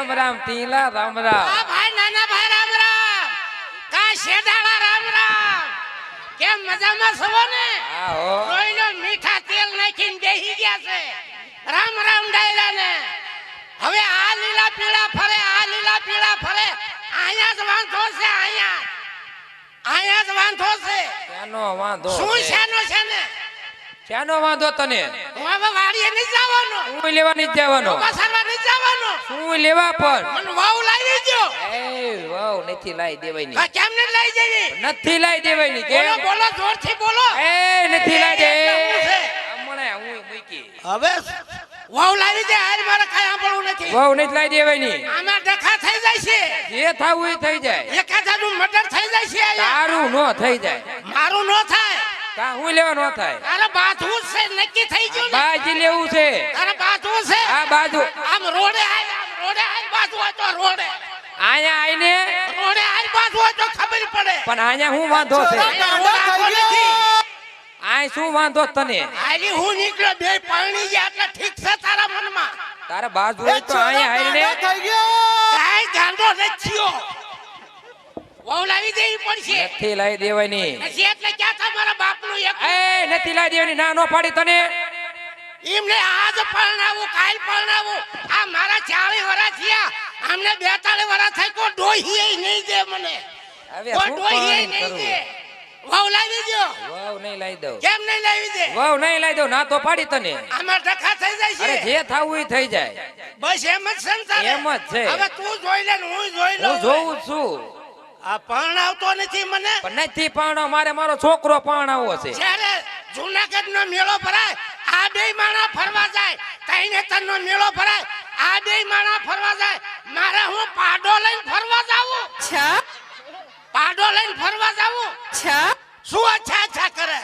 રામ રામ તીલા રામ રામ. આ ભાઈ નાના ભાઈ રામ રામ. કા શેઠાળા રામ રામ? કેમ મજામાં છો ને? આહો રોઈનો મીઠા તેલ નાખીને બેહી ગયા છે. રામ રામ ડાયરા ને હવે આ લીલા પીળા ફરે આ લીલા પીળા ફરે. અહીંયા જ વાંધો છે અહીંયા અહીંયા જ વાંધો છે. શાનો વાંધો શું છે ને? શાનો વાંધો તને? હવે વાડીએ નહીં જવાનો. હું લેવા નહીં જવાનો. બસારવા નહીં જવાનો. હું લેવા પર? મને વાવ લાવી દેજો. એ વાવ નથી લાવી દેવાની આ કેમ ને લઈ જવી નથી લાઈ દેવાની બોલો બોલો જોરથી બોલો. એ નથી લાવી દે? હમણાં હું મૂકી. હવે વાવ લાવી દે હાલ મારે કઈ સાંભળવું નથી. વાવ નથી લાઈ દેવાની આમાં દેખા થઈ જાય છે. જે થાવું એ થઈ જાય. એકાદાનું મર્ડર થઈ જાય છે. તારું નો થઈ જાય. મારું નો થાય. કા હું લેવા નો થાય? અરે બાથવું છે નક્કી થઈ ગયું ને? બાજી લેવું છે. અરે બાથવું છે? આ બાજુ આમ રોડે આય આમ રોડે આય બાથવું હોય તો રોડે. અહીંયા આઈને? રોડે આય બાથવું હોય તો ખબર પડે. પણ અહીંયા હું વાંધો છે? ગાંડો આખો નથી. આ શું વાંધો તને? આલી હું નીકળ્યો બે પાણી ગયા એટલે ઠીક છે તારા મનમાં. તારા બાજુ હોય તો અહીંયા આઈને? થઈ ગયો. કાઈ ગાંડો નથી થયો. વહુ લાવી દેવી પડશે. નથી લાવી દેવાની. પછી એટલે ક્યાં તમારા બાપનું એક એ નથી લાવી દેવાની. ના નો પાડી તને. એમને આજ પરણાવું કાલ પરણાવું આ મારા ચાળી વરા થયા. અમને બેતાળી વરા થઈ કોઈ ડોહીએ નહીં દે મને. હવે કોઈ ડોહીએ નહીં? દે. લાવી દો વાવ નહીં લાવી દઉં. કેમ નહીં લાવી દે? વાવ નહીં લાવી દઉં. ના તો પાડી તને. આમાં ડખા થઈ જાય અરે છે જે થાવું એ થઈ જાય. બસ એમ જ છે એમ જ છે. હવે તું જોઈ લે ને હું જોઈ લઉં. હું જોઉં છું. આ પરણાવતો નથી મને. નથી પાણો મારે મારો છોકરો પાણાવો છે. જ્યારે જુનાગઢ નો મેળો ભરાય આ બે માણા ફરવા જાય તૈનેતર નો મેળો ભરાય આ બે માણા ફરવા જાય મારે હું પાડો લઈને ફરવા જાવું? પાડો લઈને ફરવા જાવું? શું અચ્છા અચ્છા કરે?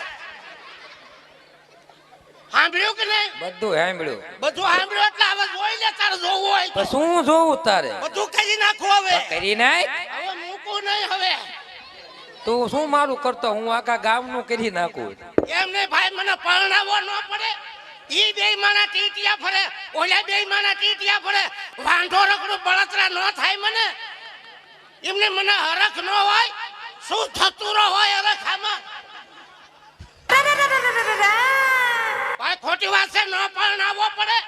સાંભળ્યું કે નહીં? બધું સાંભળ્યું. બધું સાંભળ્યું એટલે હવે જોઈ લે તારે જોવું હોય તો. શું જોવું તારે? બધું કરી નાખો હવે. કરી નાખ. તું શું મારું કરતો? હું આખા ગામનું કરી નાખું. એમ નહીં ભાઈ મને પરણાવો ન પડે. ઈ બે માણા ટીટિયા ફરે ઓલા બે માણા ટીટિયા ફરે. વાંઢો રખડું બળતરા ન થાય મને. એમને મને હરખ ન હોય શું થતું ન હોય હરખામાં? ભાઈ ખોટી વાત છે ન પરણાવો પડે.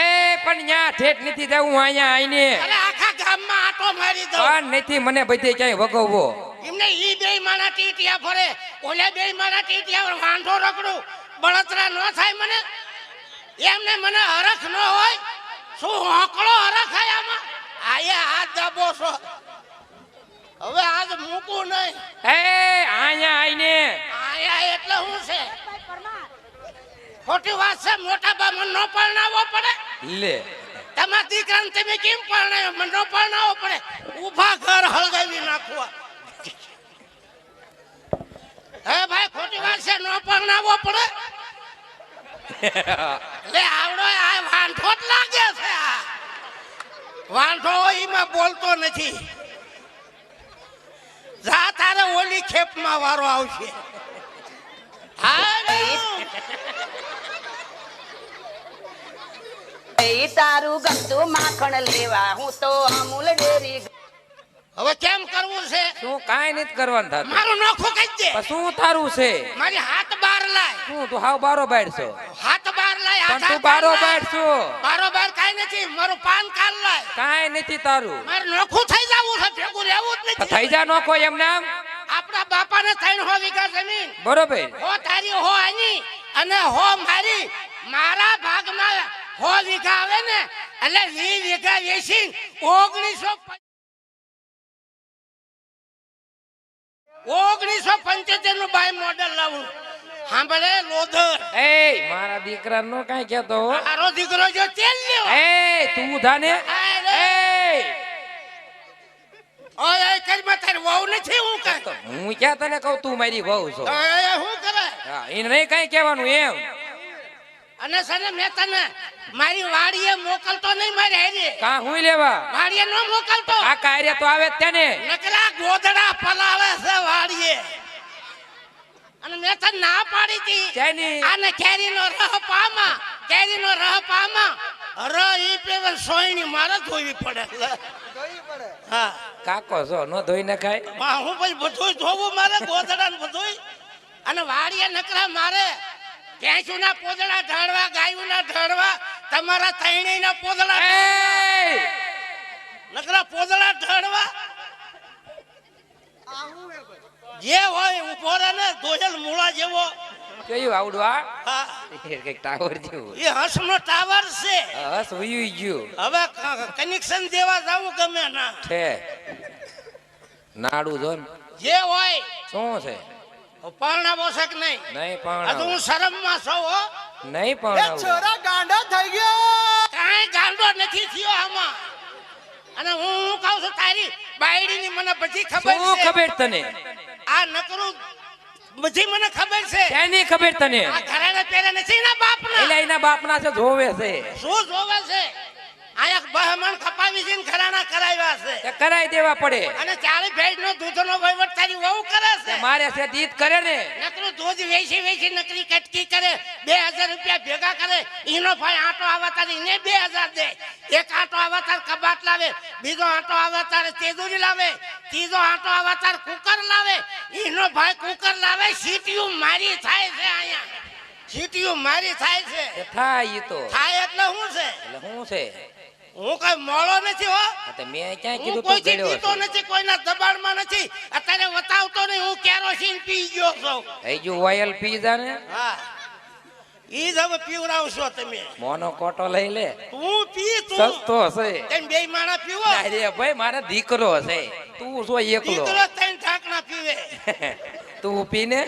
એ પણ ન્યા ઠેઠ નથી જવું અહીંયા આઈને અરે આખા ગામમાં આટો મારી દો નથી મને બધે ક્યાંય વગવવો. એમને ઈ બે માણા ટીટિયા ફરે ઓલે બે માણા ટીટિયા વાંઢો રખડું બળતરા ન થાય મને. એમને મને હરખ ન હોય. શું હોકળો હરખાય હોય આમાં? આયે હાથ દાબો છો. હવે આજ મૂકું નહીં. હે અહીંયા આઈને. આયા એટલે હું છે? ખોટી વાત છે મોટા બા મને ન પરણાવવો પડે. લે. તમારા દીકરાને તમે કેમ પરણાવ્યો? મને ન પરણાવવો પડે. ઊભા ઘર હળગાવી નાખવા હે ભાઈ ખોટી વાત છે ન પરણાવવો પડે લે આવડો આ વાંઠો જ લાગે છે આ. વાંઢો એમાં બોલતો નથી. જા તારે ઓલી ખેપમાં વારો આવશે. એ તારું ગમતું માખણ લેવા હું તો અમૂલ ડેરી હવે કેમ કરવું છે? શું કાઈ નથી કરવાનું થતું. મારું નોખું કઈ દે. શું તારું છે? મારી હાથ બાર લાય. હું તું હાવ બારો બાર છો? હાથ બાર લાય પણ તું બારો બાર છો. બારો બાર કાઈ નથી મારું પાન કાલ લાય. કાઈ નથી તારું. મારે નોખું થઈ જવું છે ભેગું રહેવું જ નથી. થઈ જા નોખો એમ નામ. આપણા બાપાને ત્રણ હો વીઘા જમીન. બરોબર. હો તારી હો આની અને હો મારી. મારા ભાગમાં હો વીઘા આવે ને એટલે વી વીઘા વેચી ઓગણીસો ઓગણીસો પંચોતેરનું બાય મોડલ લાવું. સાંભળે લોધર? એ મારા દીકરા નો કઈ કેતો મારો દીકરો જો તેલ લ્યો. એ તું ધાને એ ઓય એ કઈ માં વહુ નથી હું કહેતો હું ક્યાં તને કહું તું મારી વહુ છો? એ હું કરે? હા, એને નહીં કઈ કહેવાનું એમ. અને સને મેં તને મારી વાડીએ મોકલતો નહીં મારી હેરી. કા હું લેવા? વાડીએ ન મોકલતો. આ કાર્ય તો આવે તેને. નકરા ગોદડા પલાવે છે વાડીએ. અને મેં તો ના પાડી હતી. શેની? અને કેરીનો રહ પામા કેરીનો રહ પામા. અરે ઈ પેવન સોયણી મારે ધોવી પડે. ધોવી પડે? હા. કાકો જો નો ધોઈ નખાય? માં હું પછી બધું ધોવું મારે ગોધડા ને બધું અને વાડીએ નકરા મારે. ભેંસું ના પોદડા ઢાળવા ગાયું ના ઢાળવા તમારા તૈણી ના પોદળા એ નકરા પોદળા ઢાળવા? આવું હે ભાઈ જે હોય ઊભો રહે ને દોયલ મૂળા જેવો. કયું આવડું આ હા. કંઈક ટાવર જેવું. એ હંસનો ટાવર છે. હસ ઉયું ગયું. હવે કનેક્શન દેવા જાવું ગમે ના. છે. નાડું જો જે હોય. શું છે? પરણાવો છે કે નહીં? નહીં આ તો હું શરમ શરમમાં છું હો. નહીં પણ છોરા ગાંડો થઈ ગયો. કાઈ ગાંડો નથી થયો આમાં. અને હું કહું છું તારી બાયડીની મને પછી ખબર શું ખબર તને? આ નકરું બધી મને ખબર છે. એની ખબર તને? આ ઘરેણા પહેરે નથી ના બાપના. એટલે એના બાપના છે જોવે છે. શું જોવે છે? આયા બહમણ ખપાવી છે ને ઘરાણા તે કરાઈ દેવા પડે. અને ચારે ભેજ નો દૂધ નો વહીવટ તારી વહુ કરે છે. મારે છે દીત કરે ને. નકરું દૂધ વેચી વેચી નકરી કટકી કરે બે હજાર રૂપિયા ભેગા કરે એનો ભાઈ આટો આવતાર એને બે હજાર દે. એક આટો આવતાર કબાટ લાવે બીજો આટો આવતાર તેજુરી લાવે ત્રીજો આટો આવતાર કુકર લાવે. એનો ભાઈ કુકર લાવે સીટીયું મારી થાય છે અહીંયા. સીટીયું મારી થાય છે. થાય એ તો. થાય એટલે શું છે? એટલે શું છે? હું કઈ મોળો નથી હો. મેં ક્યાં કીધું તું ગળ્યો પીતો નથી કોઈના દબાણમાં નથી. અત્યારે વતાવતો નહીં હું કેરોસીન પી ગયો છું. એ જો ઓઇલ પી જા ને. હા. ઈ જ હવે પીવડાવશો તમે. મોનો કોટો લઈ લે. તું પી તું સસ્તો છે તેમ બે માણા પીવો. અરે ભાઈ મારા દીકરો છે તું શું એકલો? દીકરો ત્રણ ઢાંકણા પીવે. તું પીને?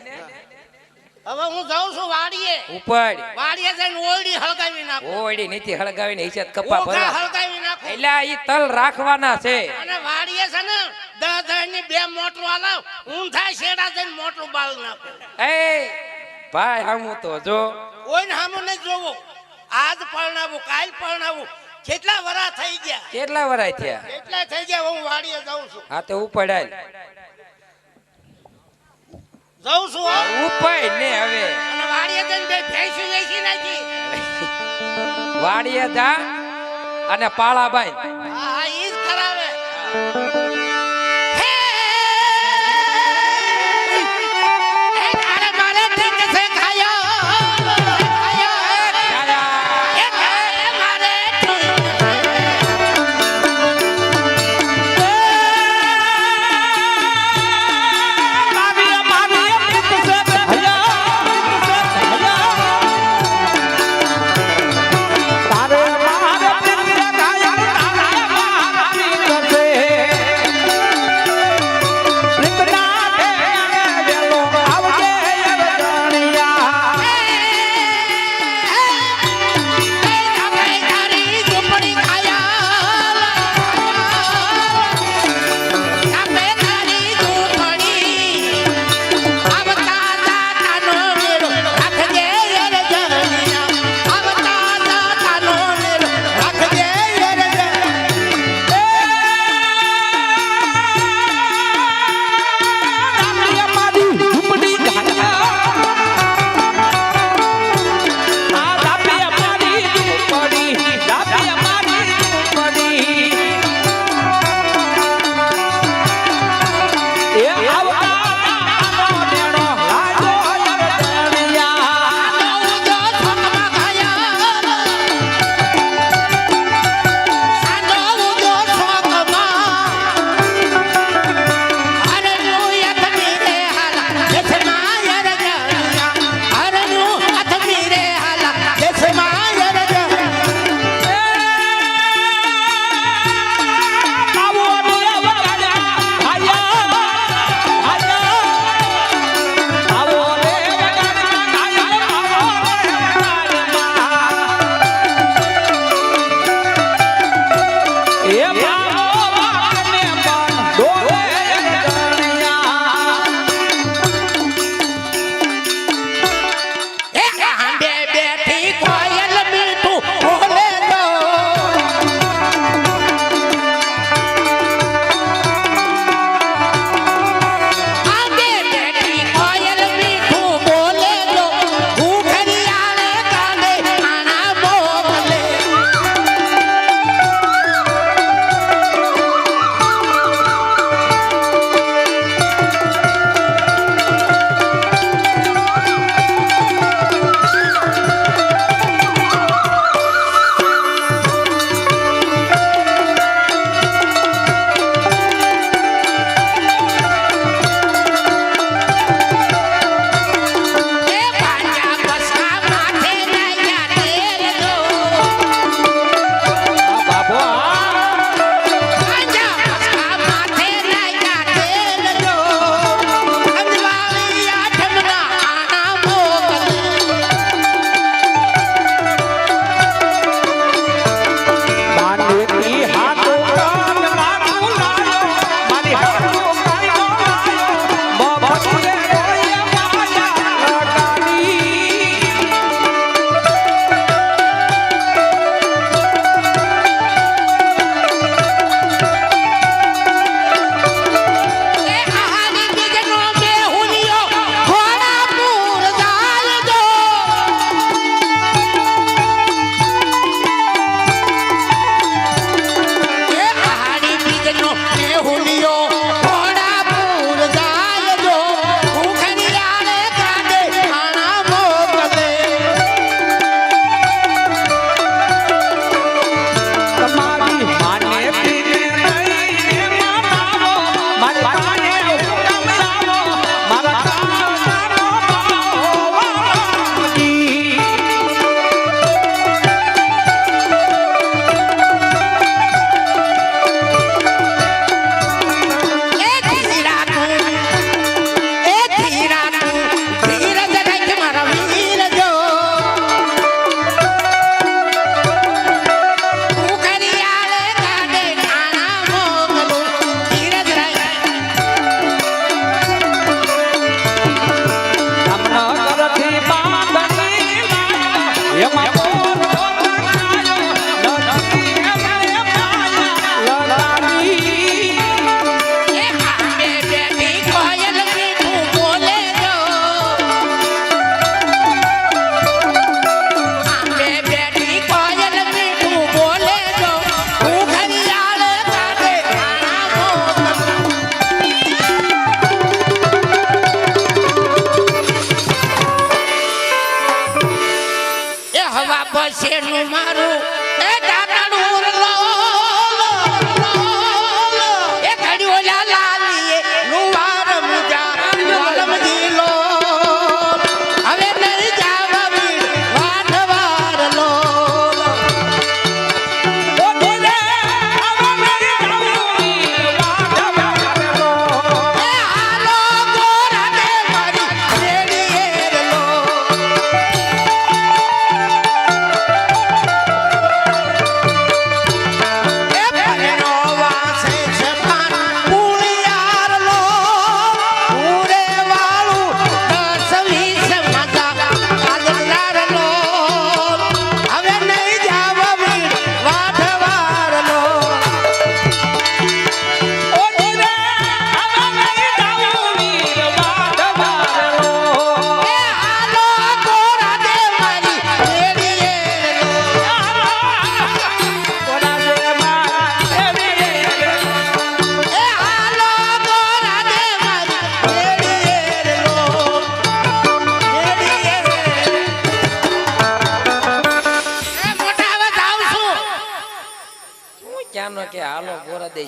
હવે હું જાઉં છું વાડીએ. ઉપાડ. વાડીએ જઈને ઓરડી હળગાવી નાખો. ઓળી નીતિ હળગાવીને હિસાબ કપા ભરો હળગાવી નાખો? એટલે ઈ તલ રાખવાના છે. અને વાડીએ છે ને દહની બે મોટરું હું થાય શેડા જઈને મોટરું બાળ નાખો. એ ભાઈ હમું તો જો. કોઈને સામું નહીં જોવો. આજ પરણાવું કાલ પરણાવું. કેટલા વરા થઈ ગયા? કેટલા વરાય થયા? કેટલા થઈ ગયા? હું વાડીએ જાઉં છું. હા તો ઉપાડાય. જાઉં છું ઉપાય ને હવે. અને વાડીએ જઈને બે ભેંસી વેચી નાખી. વાડીએ જા અને પાળાભાઈ હા ઈ જ કરાવે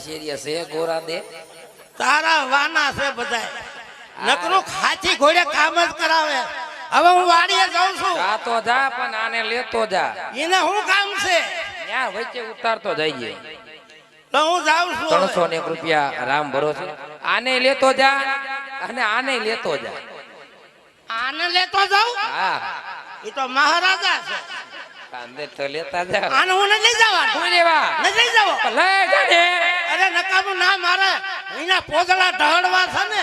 દે શેરિયા છે ગોરા દે? તારા વાના છે બધાય. નકરું ખાચી ઘોડે કામ જ કરાવે. હવે હું વાડીએ જાઉં છું. તો જા પણ આને લેતો જા. એને શું કામ છે? ત્યાં વચ્ચે ઉતારતો જઈએ તો હું જાઉં છું ત્રણસો ને રૂપિયા રામ ભરોસે. આને લેતો જા અને આને લેતો જા. આને લેતો જાઉં? હા. એ તો મહારાજા છે. અંદર તો લેતા જા. આને હું નથી જવાનું કોઈ લેવા? નથી જવો લઈ જાને અરે નકામું ના મારે. એના પોદળા ઢહડવા છે ને.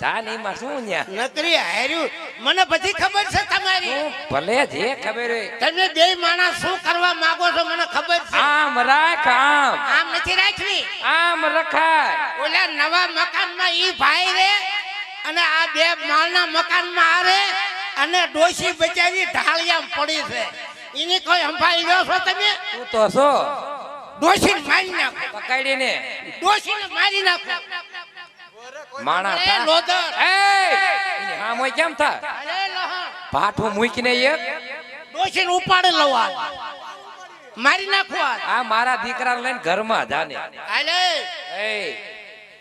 તા નહીં એમાં શું ન્યા? નકરી હાર્યું. મને બધી ખબર છે તમારી. ભલે જે ખબર હોય. તમે બે માણસ શું કરવા માંગો છો મને ખબર છે. આમ રાખ આમ. આમ નથી રાખવી. આમ રખાય. ઓલા નવા મકાનમાં ઈ ભાઈ રે અને આ બે માળના મકાનમાં આ રે અને ડોશી બચારી ઢાળિયામ પડી છે. એની કોઈ સંભાળી ગયો છો તમે? તું તો છો. ડોશીને મારી નાખો. પકડીને. ડોશીને મારી નાખો. માણા એ લોધર. એ એની હામ હોય કેમ થા? અરે લહણ. પાઠો મૂકીને એક ડોશીને ઉપાડે લવા મારી નાખો આ મારા દીકરાને લઈને ઘરમાં જાને. હાલે. એ.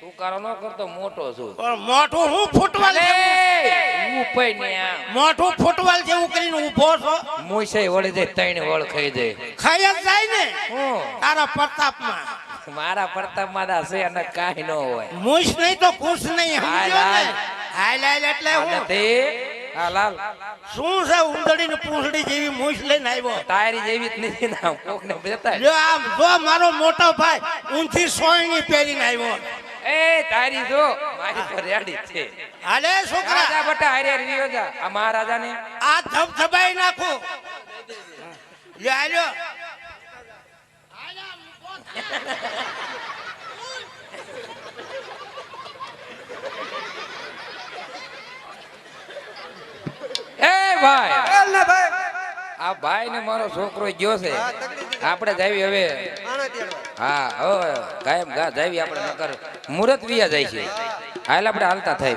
તું કારો ન કરતો મોટો છું. પણ મોઢું હું ફૂટવાલ અલે, જેવું- હું પઈ ને આમ મોઢું ફૂટવાલ જેવું કરીને ઊભો છો. મુઈસે વળી જાય તૈણ વળ ખાઈ જાય ખાઈ જ જાય ને. હું? તારા પ્રતાપમાં. મારા પ્રતાપ માદા છે અને કાંઈ ન હોય. મૂછ નહીં તો કુશ નહીં હાલ, ને? હાલ. હાલ હાલ એટલે હું? નથી. શું છે ઉંદડી ને પૂંછડી જેવી મૂછ લઈને આવ્યો? તારી જેવી જ નથી ના કોકને બેતા જો આમ જો મારો મોટો ભાઈ ઊંધી સોયણી પહેરીને આવ્યો. એ તારી જો મારી તો રેડી છે. હાલે છોકરા. રાજા બટા હારે હારે વિયો જા. આ મહારાજાને. આ ધબધબાઈ નાખો. લે હાલ્યો એ ભાઈ. ચાલ ને ભાઈ. આ ભાઈ ને મારો છોકરો ગયો છે. આપણે જાવી હવે. હા હવે કાયમ ગા જાવી આપણે નકર. મુહૂર્ત વિયા જાય છે. હાલ આપણે હાલતા થાય.